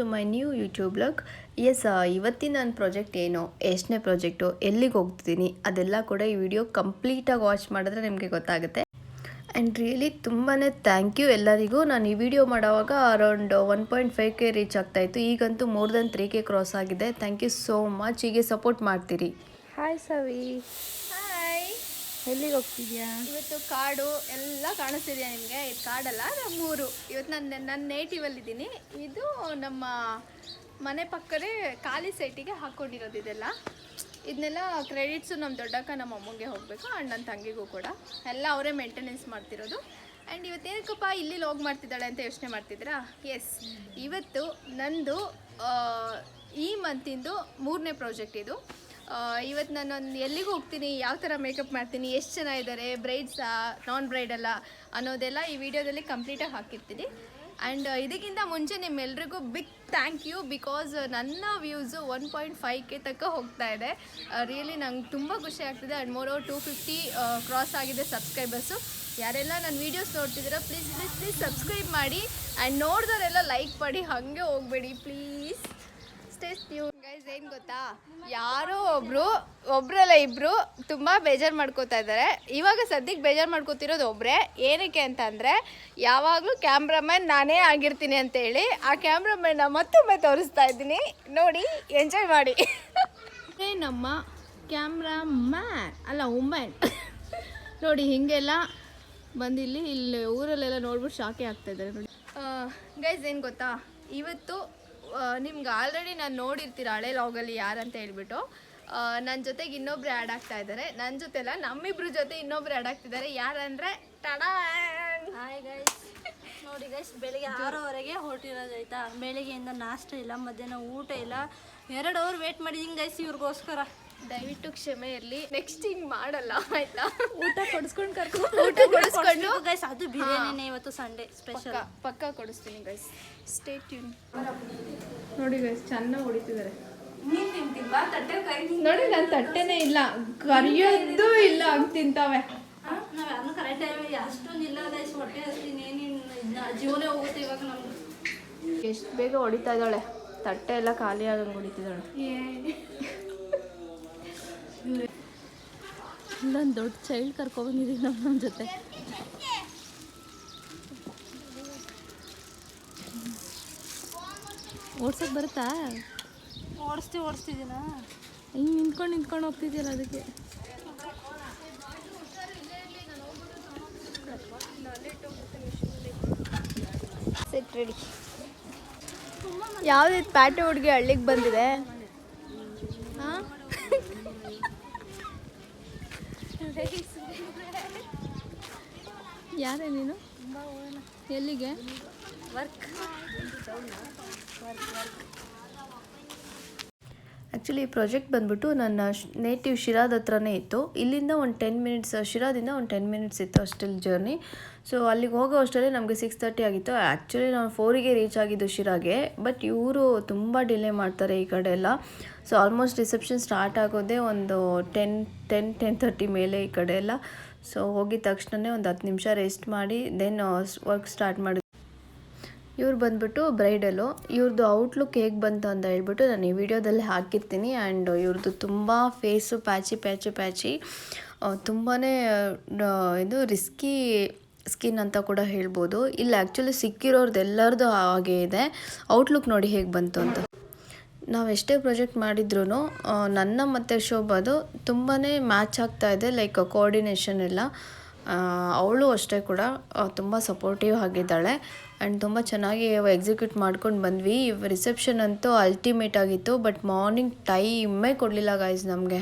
To my new YouTube vlogs ಇವತ್ತಿನ ನನ್ನ project ಏನು? ಎಷ್ಟನೇ ಪ್ರಾಜೆಕ್ಟು ಎಲ್ಲಿಗೆ ಹೋಗ್ತಿದ್ದೀನಿ ಅದೆಲ್ಲ ಕೂಡ ಈ ವಿಡಿಯೋ ಕಂಪ್ಲೀಟಾಗಿ ವಾಚ್ ಮಾಡಿದ್ರೆ ನಿಮಗೆ ಗೊತ್ತಾಗುತ್ತೆ. ಆ್ಯಂಡ್ ರಿಯಲಿ ತುಂಬಾ ಥ್ಯಾಂಕ್ ಯು ಎಲ್ಲರಿಗೂ. ನಾನು ಈ ವಿಡಿಯೋ ಮಾಡೋವಾಗ around one point five K reach ಆಗ್ತಾಯಿತ್ತು ಈಗಂತೂ more than three K cross ಆಗಿದೆ. ಥ್ಯಾಂಕ್ ಯು ಸೋ ಮಚ್ ಹೀಗೆ ಸಪೋರ್ಟ್ ಮಾಡ್ತೀರಿ. ಹಾಯ್ ಸವಿ ಎಲ್ಲಿಗೆ ಹೋಗ್ತಿದ್ಯಾ? ಇವತ್ತು ಕಾಡು ಎಲ್ಲ ಕಾಣಿಸ್ತಿದ್ಯಾ ನಿಮಗೆ. ಇದು ಕಾಡಲ್ಲ ನಮ್ಮೂರು. ಇವತ್ತು ನಾನು ನನ್ನ ನೇಟಿವಲ್ಲಿದ್ದೀನಿ ಇದು ನಮ್ಮ ಮನೆ ಪಕ್ಕದೇ ಖಾಲಿ ಸೈಟಿಗೆ ಹಾಕ್ಕೊಂಡಿರೋದು ಇದೆಲ್ಲ. ಇದನ್ನೆಲ್ಲ ಕ್ರೆಡಿಟ್ಸು ನಮ್ಮ ದೊಡ್ಡಕ್ಕ ನಮ್ಮ ಅಮ್ಮಂಗೆ ಹೋಗಬೇಕು ಆ್ಯಂಡ್ ನನ್ನ ತಂಗಿಗೂ ಕೂಡ. ಎಲ್ಲ ಅವರೇ ಮೇಂಟೆನೆನ್ಸ್ ಮಾಡ್ತಿರೋದು. ಆ್ಯಂಡ್ ಇವತ್ತೇನಕ್ಕಪ್ಪ ಇಲ್ಲಿ ಲಾಗ್ ಮಾಡ್ತಿದ್ದಾಳೆ ಅಂತ ಯೋಚನೆ ಮಾಡ್ತಿದ್ದೀರಾ? ಎಸ್ ಇವತ್ತು ನಂದು ಈ ಮಂತಿಂದು ಮೂರನೇ ಪ್ರಾಜೆಕ್ಟ್ ಇದು. ಇವತ್ತು ನಾನು ಎಲ್ಲಿಗೆ ಹೋಗ್ತೀನಿ, ಯಾವ ಥರ ಮೇಕಪ್ ಮಾಡ್ತೀನಿ, ಎಷ್ಟು ಜನ ಇದ್ದಾರೆ ಬ್ರೈಡ್ಸಾ ನಾನ್ ಬ್ರೈಡಲ್ಲ ಅನ್ನೋದೆಲ್ಲ ಈ ವಿಡಿಯೋದಲ್ಲಿ ಕಂಪ್ಲೀಟಾಗಿ ಹಾಕಿರ್ತೀನಿ. ಆ್ಯಂಡ್ ಇದಕ್ಕಿಂತ ಮುಂಚೆ ನಿಮ್ಮೆಲ್ರಿಗೂ ಬಿಗ್ ಥ್ಯಾಂಕ್ ಯು ಬಿಕಾಸ್ ನನ್ನ views one point five K ತಕ್ಕ ಹೋಗ್ತಾ ಇದೆ. ರಿಯಲಿ ನಂಗೆ ತುಂಬ ಖುಷಿ ಆಗ್ತಿದೆ. And more over two fifty cross ಆಗಿದೆ ಸಬ್ಸ್ಕ್ರೈಬರ್ಸು ಯಾರೆಲ್ಲ ನನ್ನ ವೀಡಿಯೋಸ್ ನೋಡ್ತಿದ್ದೀರಾ ಪ್ಲೀಸ್ ಪ್ಲೀಸ್ ಪ್ಲೀಸ್ ಸಬ್ಸ್ಕ್ರೈಬ್ ಮಾಡಿ. ಆ್ಯಂಡ್ ನೋಡಿದವರೆಲ್ಲ ಲೈಕ್ ಮಾಡಿ, ಹಾಗೆ ಹೋಗಬೇಡಿ ಪ್ಲೀಸ್ ಸ್ಟೇಸ್ ಟ್ಯೂನ್ ಗೈಸ್ ಏನು ಗೊತ್ತಾ? ಯಾರೋ ಒಬ್ರು ಒಬ್ರಲ್ಲ ಇಬ್ರು ತುಂಬಾ ಬೇಜಾರು ಮಾಡ್ಕೋತಾ ಇದ್ದಾರೆ ಇವಾಗ ಸದ್ಯಕ್ಕೆ ಬೇಜಾರು ಮಾಡ್ಕೋತಿರೋದು ಒಬ್ರೆ. ಏನಕ್ಕೆ ಅಂತ ಅಂದ್ರೆ ಯಾವಾಗಲೂ ಕ್ಯಾಮ್ರಾಮನ್ ನಾನೇ ಆಗಿರ್ತೀನಿ ಅಂತ ಹೇಳಿ ಆ ಕ್ಯಾಮ್ರಾಮನ್ನ ಮತ್ತೊಮ್ಮೆ ತೋರಿಸ್ತಾ ಇದ್ದೀನಿ. ನೋಡಿ ಎಂಜಾಯ್ ಮಾಡಿ. ನಮ್ಮ ಕ್ಯಾಮ್ರಾ ಮ್ಯಾನ್ ಅಲ್ಲ ವುಮೆನ್. ನೋಡಿ ಹಿಂಗೆಲ್ಲ ಬಂದಿಲ್ಲಿ ಇಲ್ಲಿ ಊರಲ್ಲೆಲ್ಲ ನೋಡ್ಬಿಟ್ಟು ಶಾಕೆ ಆಗ್ತಾ ಇದ್ದಾರೆ ನೋಡಿ. ಗೈಸ್ ಏನು ಗೊತ್ತಾ? ಇವತ್ತು ನಿಮ್ಗೆ ಆಲ್ರೆಡಿ ನಾನು ನೋಡಿರ್ತೀರ ಹಳೆ ಲಾಗಲ್ಲಿ ಯಾರಂತ ಹೇಳ್ಬಿಟ್ಟು. ನನ್ನ ಜೊತೆಗೆ ಇನ್ನೊಬ್ರು ಆ್ಯಡ್ ಆಗ್ತಾ ಇದ್ದಾರೆ ನನ್ನ ಜೊತೆ ಅಲ್ಲ ನಮ್ಮಿಬ್ರ ಜೊತೆ ಇನ್ನೊಬ್ರು ಆ್ಯಡ್ ಆಗ್ತಿದ್ದಾರೆ ಯಾರಂದ್ರೆ ನೋಡಿ ಗೈಸ್ ಬೆಳಿಗ್ಗೆ ಆರೂವರೆಗೆ ಹೊರಟಿರೋದು ಆಯ್ತಾ? ಬೆಳಿಗ್ಗೆಯಿಂದ ನಾಷ್ಟ ಇಲ್ಲ, ಮಧ್ಯಾಹ್ನ ಊಟ ಇಲ್ಲ. ಎರಡು ಅವರ್ ವೇಟ್ ಮಾಡಿದ್ದೀನಿ ಗೈಸ್ ಇವ್ರಿಗೋಸ್ಕರ. ದಯವಿಟ್ಟು ಕ್ಷಮೆ ಇರಲಿ ನೆಕ್ಸ್ಟ್ ಹಿಂಗ್ ಮಾಡಲ್ಲ ಆಯ್ತಾ? ಊಟ ಕೊಡಿಸ್ಕೊಂಡು ಕರ್ಕೊಂಡು ಊಟ ಕೊಡಿಸ್ಕೊಂಡು ಗೈಸ್ ಅದು ಬಿರಿಯಾನಿನೇ ಇವತ್ತು ಸಂಡೇ ಸ್ಪೆಷಲ್ ಪಕ್ಕ ಪಕ್ಕ ಕೊಡಿಸ್ತೀನಿ ಗೈಸ್ ಸ್ಟೇ ಟ್ಯೂನ್ ನೋಡಿ ಗೈಸ್ ಚೆನ್ನಾಗಿ ಹೊಡಿತಿದ್ದಾರೆ ನೋಡಿ ನನ್ನ ತಟ್ಟೆನೇ ಇಲ್ಲ. ಕರಿಯೋದು ಇಲ್ಲ ಹಂಗೆ ತಿಂತಾವೆ. ನಾವು ಯಾರು ಕರೆಕ್ಟ್ ಟೈಮ್ ಅಷ್ಟೊಂದು ಇಲ್ಲ ಗೈಸ್ ಹೊಟ್ಟೆ ಹಸ್ತೀನಿ ಏನೇನು ಜೀವನೇ ಹೋಗುತ್ತೆ ಇವಾಗ ನಮ್ದು ಎಷ್ಟು ಬೇಗ ಹೊಡಿತಾ ಇದ್ದಾಳೆ. ತಟ್ಟೆ ಎಲ್ಲ ಖಾಲಿ ಆಗಂಗೆ ಹೊಡಿತಿದ್ದಾಳೆ. ಇಲ್ಲೊಂದು ದೊಡ್ಡ ಚೈಲ್ಡ್ ಕರ್ಕೊಬಂದಿದ್ದೀವಿ ನಾವು ನಮ್ಮ ಜೊತೆ. ಓಡ್ಸೋಕೆ ಬರುತ್ತಾ? ಓಡಿಸ್ತಿ ಓಡಿಸ್ತಿದ್ದೀನ? ಹಿಂಗೆ ನಿಂತ್ಕೊಂಡು ನಿಂತ್ಕೊಂಡು ಹೋಗ್ತಿದ್ದೀಯಲ್ಲ ಅದಕ್ಕೆ. ಸೆಟ್ ರೆಡಿ ಯಾವ್ದು ಪ್ಯಾಟೆ ಹುಡುಗಿ ಹಳ್ಳಿಗೆ ಬಂದಿದೆ? ಯಾರೇ ನೀನು? ಎಲ್ಲಿಗೆ? ವರ್ಕ್ ಆ್ಯಕ್ಚುಲಿ ಈ ಪ್ರಾಜೆಕ್ಟ್ ಬಂದ್ಬಿಟ್ಟು ನನ್ನ ನೇಟಿವ್ ಶಿರಾದ ಹತ್ರನೇ ಇತ್ತು. ಇಲ್ಲಿಂದ ಒಂದು ಟೆನ್ ಮಿನಿಟ್ಸ್ ಶಿರಾದಿಂದ ಒಂದು ಟೆನ್ ಮಿನಿಟ್ಸ್ ಇತ್ತು ಅಷ್ಟಲ್ಲಿ ಜರ್ನಿ ಸೊ ಅಲ್ಲಿಗೆ ಹೋಗೋ ಅಷ್ಟರಲ್ಲಿ ನಮಗೆ ಸಿಕ್ಸ್ ತರ್ಟಿ ಆಗಿತ್ತು. ಆ್ಯಕ್ಚುಲಿ ನಾವು ಫೋರಿಗೆ ರೀಚ್ ಆಗಿದ್ದು ಶಿರಾಗೆ ಬಟ್ ಇವರು ತುಂಬ ಡಿಲೇ ಮಾಡ್ತಾರೆ ಈ ಕಡೆ ಎಲ್ಲ. ಸೊ ಆಲ್ಮೋಸ್ಟ್ ರಿಸೆಪ್ಷನ್ ಸ್ಟಾರ್ಟ್ ಆಗೋದೇ ಒಂದು ಟೆನ್ ಟೆನ್ ಟೆನ್ ತರ್ಟಿ ಮೇಲೆ ಈ ಕಡೆ ಎಲ್ಲ. ಸೊ ಹೋಗಿದ ತಕ್ಷಣವೇ ಒಂದು ಹತ್ತು ನಿಮಿಷ ರೆಸ್ಟ್ ಮಾಡಿ ದೆನ್ ವರ್ಕ್ ಸ್ಟಾರ್ಟ್ ಮಾಡಿ ಇವ್ರು ಬಂದ್ಬಿಟ್ಟು ಬ್ರೈಡಲು. ಇವ್ರದ್ದು ಔಟ್ಲುಕ್ ಹೇಗೆ ಬಂತು ಅಂತ ಹೇಳ್ಬಿಟ್ಟು ನಾನು ಈ ವಿಡಿಯೋದಲ್ಲಿ ಹಾಕಿರ್ತೀನಿ. ಆ್ಯಂಡ್ ಇವ್ರದ್ದು ತುಂಬ ಫೇಸು ಪ್ಯಾಚಿ ಪ್ಯಾಚಿ ಪ್ಯಾಚಿ ತುಂಬಾ ಇದು ರಿಸ್ಕಿ ಸ್ಕಿನ್ ಅಂತ ಕೂಡ ಹೇಳ್ಬೋದು. ಇಲ್ಲಿ ಆ್ಯಕ್ಚುಲಿ ಸಿಕ್ಕಿರೋರ್ದು ಎಲ್ಲರದು ಹಾಗೆ ಇದೆ. ಔಟ್ಲುಕ್ ನೋಡಿ ಹೇಗೆ ಬಂತು ಅಂತ. ನಾವು ಎಷ್ಟೇ ಪ್ರಾಜೆಕ್ಟ್ ಮಾಡಿದ್ರೂ ನನ್ನ ಮತ್ತು ಶೋಭಾದು ತುಂಬಾ ಮ್ಯಾಚ್ ಆಗ್ತಾ ಇದೆ ಲೈಕ್ ಕೋಆರ್ಡಿನೇಷನ್ ಎಲ್ಲ. ಅವಳು ಅಷ್ಟೇ ಕೂಡ ತುಂಬ ಸಪೋರ್ಟಿವ್ ಆಗಿದ್ದಾಳೆ. ಆ್ಯಂಡ್ ತುಂಬ ಚೆನ್ನಾಗಿ ಎಕ್ಸಿಕ್ಯೂಟ್ ಮಾಡ್ಕೊಂಡು ಬಂದ್ವಿ. ರಿಸೆಪ್ಷನ್ ಅಂತೂ ಅಲ್ಟಿಮೇಟ್ ಆಗಿತ್ತು ಬಟ್ ಮಾರ್ನಿಂಗ್ ಟೈಮೇ ಕೊಡಲಿಲ್ಲ ಗಾಯ್ಸ್ ನಮಗೆ.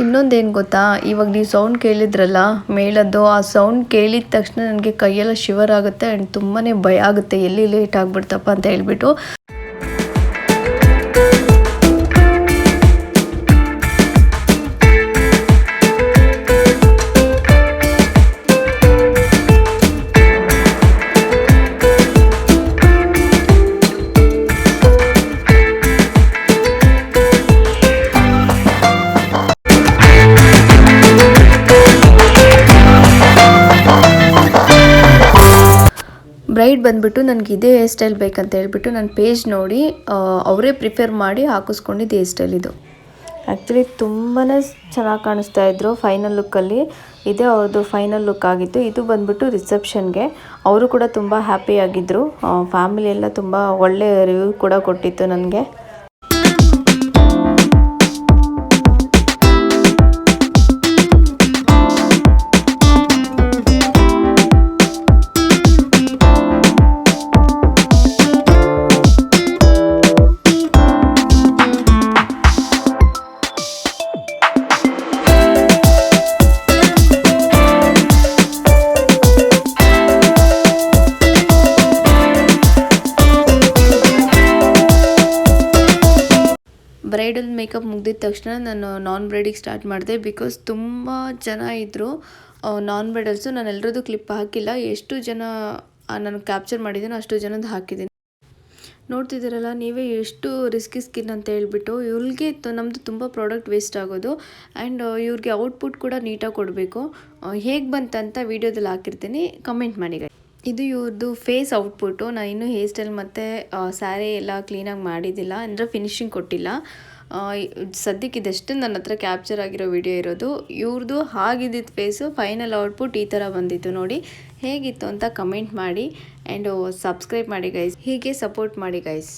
ಇನ್ನೊಂದೇನು ಗೊತ್ತಾ? ಇವಾಗ ನೀವು ಸೌಂಡ್ ಕೇಳಿದ್ರಲ್ಲ ಮೇಳದ್ದು ಆ ಸೌಂಡ್ ಕೇಳಿದ ತಕ್ಷಣ ನನಗೆ ಕೈಯೆಲ್ಲ ಶಿವರ್ ಆಗುತ್ತೆ ಆ್ಯಂಡ್ ತುಂಬಾ ಭಯ ಆಗುತ್ತೆ, ಎಲ್ಲಿ ಲೇಟ್ ಆಗಿಬಿಡ್ತಪ್ಪ ಅಂತ ಹೇಳ್ಬಿಟ್ಟು. ಬ್ರೈಡ್ ಬಂದ್ಬಿಟ್ಟು ನನಗೆ ಇದೇ ಹೇರ್ ಸ್ಟೈಲ್ ಬೇಕಂತ ಹೇಳ್ಬಿಟ್ಟು ನನ್ನ ಪೇಜ್ ನೋಡಿ ಅವರೇ ಪ್ರಿಫೇರ್ ಮಾಡಿ ಹಾಕಿಸ್ಕೊಂಡಿದ್ದು ಹೇರ್ ಸ್ಟೈಲ್ ಇದು. ಆ್ಯಕ್ಚುಲಿ ತುಂಬಾ ಚೆನ್ನಾಗಿ ಕಾಣಿಸ್ತಾ ಇದ್ರು ಫೈನಲ್ ಲುಕ್ಕಲ್ಲಿ ಇದೇ ಅವ್ರದ್ದು ಫೈನಲ್ ಲುಕ್ ಆಗಿತ್ತು. ಇದು ಬಂದ್ಬಿಟ್ಟು ರಿಸೆಪ್ಷನ್ಗೆ ಅವರು ಕೂಡ ತುಂಬ ಹ್ಯಾಪಿಯಾಗಿದ್ದರು ಫ್ಯಾಮಿಲಿ ಎಲ್ಲ ತುಂಬ ಒಳ್ಳೆಯ ರಿವ್ಯೂ ಕೂಡ ಕೊಟ್ಟಿತ್ತು ನನಗೆ. ಮೇಕಪ್ ಮುಗ್ದಿದ ತಕ್ಷಣ ನಾನು ನಾನ್ ಬ್ರೈಡಿಗೆ ಸ್ಟಾರ್ಟ್ ಮಾಡಿದೆ ಬಿಕಾಸ್ ತುಂಬ ಜನ ಇದ್ದರು ನಾನ್ ಬ್ರೈಡಲ್ಸು ನಾನು ಎಲ್ಲರದ್ದು ಕ್ಲಿಪ್ ಹಾಕಿಲ್ಲ. ಎಷ್ಟು ಜನ ನಾನು ಕ್ಯಾಪ್ಚರ್ ಮಾಡಿದ್ದೀನೋ ಅಷ್ಟು ಜನದ್ದು ಹಾಕಿದ್ದೀನಿ ನೋಡ್ತಿದ್ದೀರಲ್ಲ, ನೀವೇ ಎಷ್ಟು ರಿಸ್ಕಿ ಸ್ಕಿನ್ ಅಂತ ಹೇಳ್ಬಿಟ್ಟು ಇವ್ರಿಗೆ ನಮ್ಮದು ತುಂಬ ಪ್ರಾಡಕ್ಟ್ ವೇಸ್ಟ್ ಆಗೋದು ಆ್ಯಂಡ್ ಇವ್ರಿಗೆ ಔಟ್ಪುಟ್ ಕೂಡ ನೀಟಾಗಿ ಕೊಡಬೇಕು. ಹೇಗೆ ಬಂತಂತ ವೀಡಿಯೋದಲ್ಲಿ ಹಾಕಿರ್ತೀನಿ. ಕಮೆಂಟ್ ಮಾಡಿ. ಇದು ಇವ್ರದ್ದು ಫೇಸ್ ಔಟ್ಪುಟ್ಟು ನಾನು ಇನ್ನೂ ಹೇರ್ ಸ್ಟೈಲ್ ಮತ್ತು ಸ್ಯಾರಿ ಎಲ್ಲ ಕ್ಲೀನಾಗಿ ಮಾಡಿದ್ದಿಲ್ಲ, ಅಂದರೆ ಫಿನಿಶಿಂಗ್ ಕೊಟ್ಟಿಲ್ಲ. ಆ, ಸದ್ಯಕ್ಕೆ ಇದಷ್ಟು ನನ್ನ ಹತ್ರ ಕ್ಯಾಪ್ಚರ್ ಆಗಿರೋ ವಿಡಿಯೋ ಇರೋದು. ಇವ್ರದ್ದು ಆಗಿದ್ದಿದ್ದು ಫೇಸು ಫೈನಲ್ ಔಟ್ಪುಟ್ ಈ ಥರ ಬಂದಿತ್ತು ನೋಡಿ. ಹೇಗಿತ್ತು ಅಂತ ಕಮೆಂಟ್ ಮಾಡಿ ಆ್ಯಂಡ್ ಸಬ್ಸ್ಕ್ರೈಬ್ ಮಾಡಿ ಗೈಸ್ ಹೀಗೆ ಸಪೋರ್ಟ್ ಮಾಡಿ ಗೈಸ್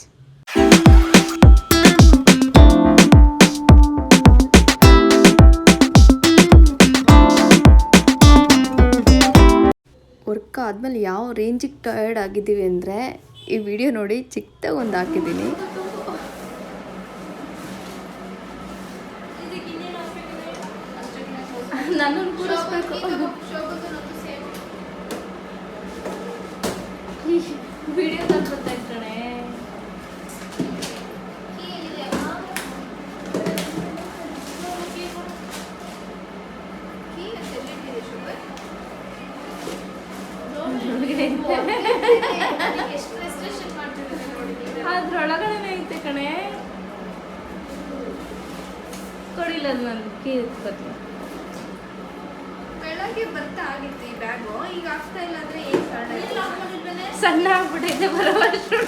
ವರ್ಕ್ ಆದಮೇಲೆ ಯಾವ ರೇಂಜಿಗೆ ಟಯರ್ಡ್ ಆಗಿದ್ದೀವಿ ಅಂದರೆ ಈ ವಿಡಿಯೋ ನೋಡಿ ಚಿಕ್ಕದಾಗಿ ಒಂದು ಹಾಕಿದ್ದೀನಿ. ನನ್ನನ್ನು ಕೂರಿಸ್ಬೇಕು ವಿಡಿಯೋ ಬರ್ತಾ ಕಣೆ ಅದ್ರೊಳಗಡೆ ಐತೆ ಕಣೆ ಕೊಡಿಲ್ಲ ನಾನು ಕೀ ಎತ್ಕೊತೀನಿ ಬೆಳಗ್ಗೆ ಬರ್ತಾ ಆಗಿತ್ತು ಈ ಬ್ಯಾಗು ಈಗ ಆಗ್ತಾ ಇಲ್ಲ ಅಂದ್ರೆ ಏನ್ ಕಾರಣ ಸಣ್ಣ ಆಗ್ಬಿಟ್ಟಿದೆ ಬರೋವಷ್ಟು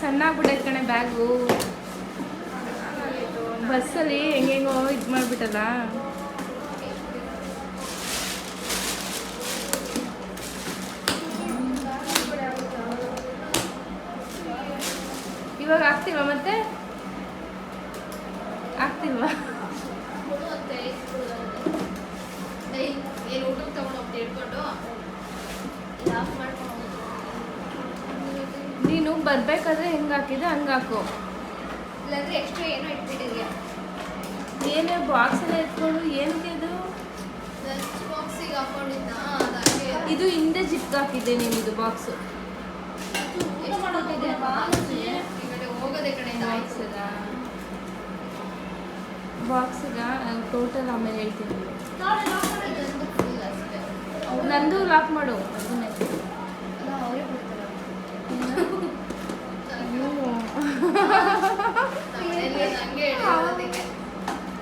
ಸಣ್ಣ ಆಗ್ಬಿಟ್ಟೈತೆ ಕಣೆ ಬ್ಯಾಗು ಬಸ್ಸಲ್ಲಿ ಹೆಂಗೆಂಗೋ ಇದು ಮಾಡ್ಬಿಟ್ಟಲ್ಲ ಇವಾಗ ಆಗ್ತಿಲ್ವಾ ಮತ್ತೆ? ಆಗ್ತಿಲ್ವಾ? ಏ ಊಟಕ್ಕೆ ತಗೊಂಡು ಹೋಗ್ತಾ ಇಟ್ಕೊಂಡು ಲಾಕ್ ಮಾಡ್ಕೊಂಡು ನೀನು ಬರ್ಬೇಕಾದ್ರೆ ಹೆಂಗೆ ಹಾಕಿದೆ ಹಂಗೆ ಹಾಕು. ಇಲ್ಲಾಂದ್ರೆ ಎಕ್ಸ್ಟ್ರಾ ಏನೋ ಇಟ್ಬಿಟ್ಟಿದ್ಯಾ ಏನೇ ಬಾಕ್ಸ್ ಎಲ್ಲ ಎತ್ಕೊಂಡು ಏನಕ್ಕೆ ಇದು? ಲಂಚ್ ಬಾಕ್ಸಿಗೆ ಹಾಕೊಂಡಿದ್ದ ಇದು ಹಿಂದೆ ಜಿಪ್ ಹಾಕಿದ್ದೆ ನೀನು ಇದು ಬಾಕ್ಸ್ ಎಷ್ಟು ಕೊಟ್ಟಿದ್ದೆ ಈ ಕಡೆ ಬಾಕ್ಸ್ಗ ಟೋಟಲ್ ಆಮೇಲೆ ಹೇಳ್ತೀನಿ. ನಂದು ಲಾಕ್ ಮಾಡು ಅದನ್ನೇ.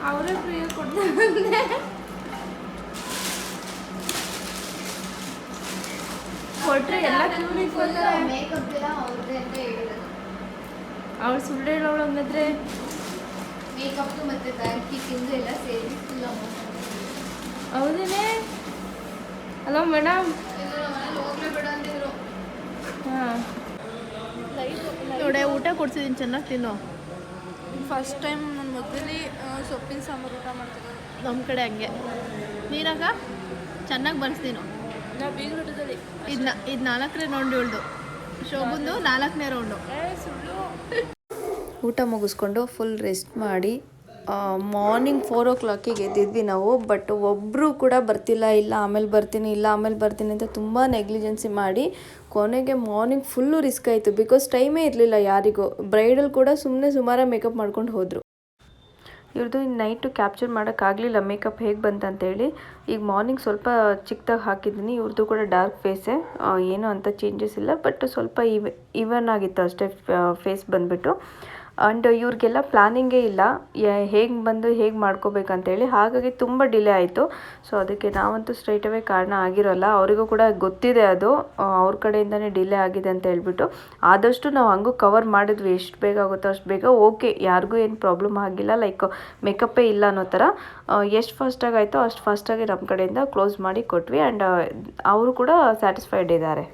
ಅವರೇ ಫ್ರೀ ಕೊಡ್ತಾರೆ ಕೊಟ್ರೆ ಎಲ್ಲ ಕ್ಯೂ ನಿಂತ್ಕೊತಾರೆ ಮೇಕಪ್ ಎಲ್ಲ ಅವ್ರದ್ದೇ ಅಂತ ಹೇಳಿರೋದು ಅವ್ಳು ಸುಳ್ಳು ಹೇಳೋಳು ಹಂಗಾದ್ರೆ ಮೇಕಪ್ ಮತ್ತೆ ಬ್ಯಾಂಕ್ ಕಿಕ್ಕಿಂದು ಎಲ್ಲ ಸೇರಿ ಫುಲ್ ಅಮೌಂಟ್ ಹೌದೇನೆ? ಹಲೋ ಮೇಡಮ್ ಹಾಂ. ನೋಡೆ ಊಟ ಕೊಡ್ಸಿದ್ದೀನಿ ಚೆನ್ನಾಗಿ ತಿನ್ನು. ಫಸ್ಟ್ ಟೈಮ್ ನನ್ನ ಮದುವೆಲಿ ಸೊಪ್ಪಿನ ಸಾಂಬಾರು ಊಟ ಮಾಡ್ತೀನಿ ನಮ್ಮ ಕಡೆ ಹಂಗೆ. ನೀರಾಗ ಚೆನ್ನಾಗಿ ಬರೆಸ್ತೀನು ನಾವು ಬೀಗ್ರೂಟದಲ್ಲಿ. ಇದು ಇದು ನಾಲ್ಕನೇ ರೌಂಡ್ ಹೇಳ್ದು ಶೋಭಂದು ನಾಲ್ಕನೇ ರೌಂಡು ಊಟ ಮುಗಿಸ್ಕೊಂಡು ಫುಲ್ ರೆಸ್ಟ್ ಮಾಡಿ ಮಾರ್ನಿಂಗ್ ಫೋರ್ ಓ ಕ್ಲಾಕಿಗೆ ಎದ್ದಿದ್ವಿ ನಾವು ಬಟ್ ಒಬ್ಬರು ಕೂಡ ಬರ್ತಿಲ್ಲ, ಇಲ್ಲ ಆಮೇಲೆ ಬರ್ತೀನಿ, ಇಲ್ಲ ಆಮೇಲೆ ಬರ್ತೀನಿ ಅಂತ ತುಂಬ ನೆಗ್ಲಿಜೆನ್ಸಿ ಮಾಡಿ ಕೊನೆಗೆ ಮಾರ್ನಿಂಗ್ ಫುಲ್ಲು ರಿಸ್ಕ್ ಆಯಿತು ಬಿಕಾಸ್ ಟೈಮೇ ಇರಲಿಲ್ಲ ಯಾರಿಗೂ. ಬ್ರೈಡಲ್ ಕೂಡ ಸುಮ್ಮನೆ ಸುಮಾರು ಮೇಕಪ್ ಮಾಡ್ಕೊಂಡು ಹೋದರು. ಇವ್ರದ್ದು ನೈಟು ಕ್ಯಾಪ್ಚರ್ ಮಾಡೋಕ್ಕಾಗಲಿಲ್ಲ ಮೇಕಪ್ ಹೇಗೆ ಬಂತಂತೇಳಿ ಈಗ ಮಾರ್ನಿಂಗ್ ಸ್ವಲ್ಪ ಚಿಕ್ಕದಾಗಿ ಹಾಕಿದ್ದೀನಿ ಇವ್ರದ್ದು ಕೂಡ ಡಾರ್ಕ್ ಫೇಸೇ ಏನೂ ಅಂತ ಚೇಂಜಸ್ ಇಲ್ಲ ಬಟ್ ಸ್ವಲ್ಪ ಇವ ಇವನ್ ಆಗಿತ್ತು ಅಷ್ಟೇ ಫೇಸ್ ಬಂದುಬಿಟ್ಟು. ಆ್ಯಂಡ್ ಇವ್ರಿಗೆಲ್ಲ ಪ್ಲಾನಿಂಗೇ ಇಲ್ಲ. ಹೇಗೆ ಬಂದು ಹೇಗೆ ಮಾಡ್ಕೋಬೇಕಂತೇಳಿ ಹಾಗಾಗಿ ತುಂಬ ಡಿಲೇ ಆಯಿತು. ಸೊ ಅದಕ್ಕೆ ನಾವಂತೂ ಸ್ಟ್ರೈಟ್ ಅವೇ ಕಾರಣ ಆಗಿರೋಲ್ಲ. ಅವರಿಗೂ ಕೂಡ ಗೊತ್ತಿದೆ ಅದು. ಅವ್ರ ಕಡೆಯಿಂದನೇ ಡಿಲೇ ಆಗಿದೆ ಅಂತ ಹೇಳ್ಬಿಟ್ಟು. ಆದಷ್ಟು ನಾವು ಹಂಗೂ ಕವರ್ ಮಾಡಿದ್ವಿ. ಎಷ್ಟು ಬೇಗ ಆಗುತ್ತೋ ಅಷ್ಟು ಬೇಗ ಓಕೆ ಯಾರಿಗೂ ಏನು ಪ್ರಾಬ್ಲಮ್ ಆಗಿಲ್ಲ. ಲೈಕ್ ಮೇಕಪ್ಪೇ ಇಲ್ಲ ಅನ್ನೋ ಥರ. ಎಷ್ಟು ಫಾಸ್ಟಾಗಿ ಆಯಿತೋ ಅಷ್ಟು ಫಾಸ್ಟಾಗಿ ನಮ್ಮ ಕಡೆಯಿಂದ ಕ್ಲೋಸ್ ಮಾಡಿ ಕೊಟ್ವಿ. ಆ್ಯಂಡ್ ಅವರು ಕೂಡ ಸ್ಯಾಟಿಸ್ಫೈಡ್ ಇದ್ದಾರೆ.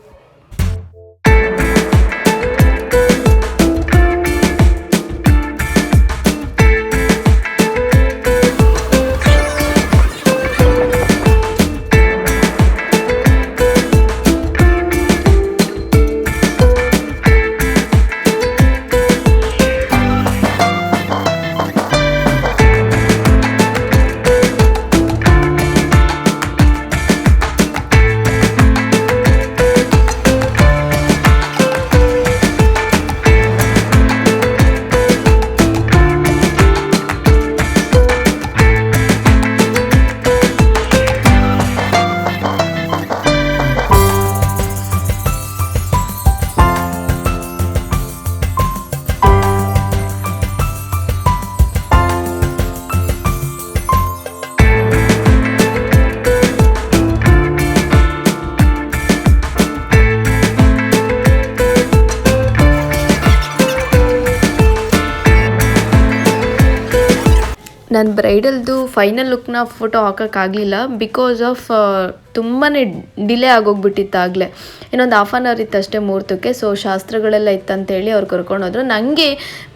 ನಾನು ಬ್ರೈಡಲ್ದು ಫೈನಲ್ ಲುಕ್ನ ಫೋಟೋ ಹಾಕೋಕ್ಕಾಗಲಿಲ್ಲ ಬಿಕಾಸ್ ಆಫ್ ತುಂಬಾ ಡಿಲೇ ಆಗೋಗ್ಬಿಟ್ಟಿತ್ತು ಆಗಲೇ ಇನ್ನೊಂದು ಹಾಫ್ ಆನ್ ಅವರ್ ಇತ್ತು ಅಷ್ಟೇ ಮುಹೂರ್ತಕ್ಕೆ ಸೊ ಶಾಸ್ತ್ರಗಳೆಲ್ಲ ಇತ್ತಂತೇಳಿ ಅವ್ರು ಕರ್ಕೊಂಡೋದ್ರು ನನಗೆ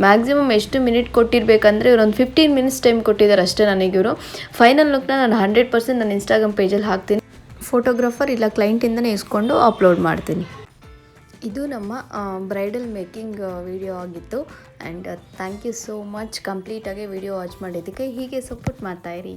ಮ್ಯಾಕ್ಸಿಮಮ್ ಎಷ್ಟು ಮಿನಿಟ್ ಕೊಟ್ಟಿರಬೇಕಂದ್ರೆ ಇವರೊಂದು ಫಿಫ್ಟೀನ್ ಮಿನಿಟ್ಸ್ ಟೈಮ್ ಕೊಟ್ಟಿದ್ದಾರೆ ಅಷ್ಟೇ ನನಗೆ ಇವರು. ಫೈನಲ್ ಲುಕ್ನ ನಾನು ಹಂಡ್ರೆಡ್ ಪರ್ಸೆಂಟ್ ನನ್ನ ಇನ್ಸ್ಟಾಗ್ರಾಮ್ ಪೇಜಲ್ಲಿ ಹಾಕ್ತೀನಿ. ಫೋಟೋಗ್ರಾಫರ್ ಇಲ್ಲ ಕ್ಲೈಂಟಿಂದನೇ ಇಸ್ಕೊಂಡು ಅಪ್ಲೋಡ್ ಮಾಡ್ತೀನಿ. ಇದು ನಮ್ಮ ಬ್ರೈಡಲ್ ಮೇಕಿಂಗ್ ವಿಡಿಯೋ ಆಗಿತ್ತು. And thank you so much ಕಂಪ್ಲೀಟಾಗಿ ವಿಡಿಯೋ ವಾಚ್ ಮಾಡಿದ್ದಕ್ಕೆ ಹೀಗೆ ಸಪೋರ್ಟ್ ಮಾಡ್ತಾಯಿರಿ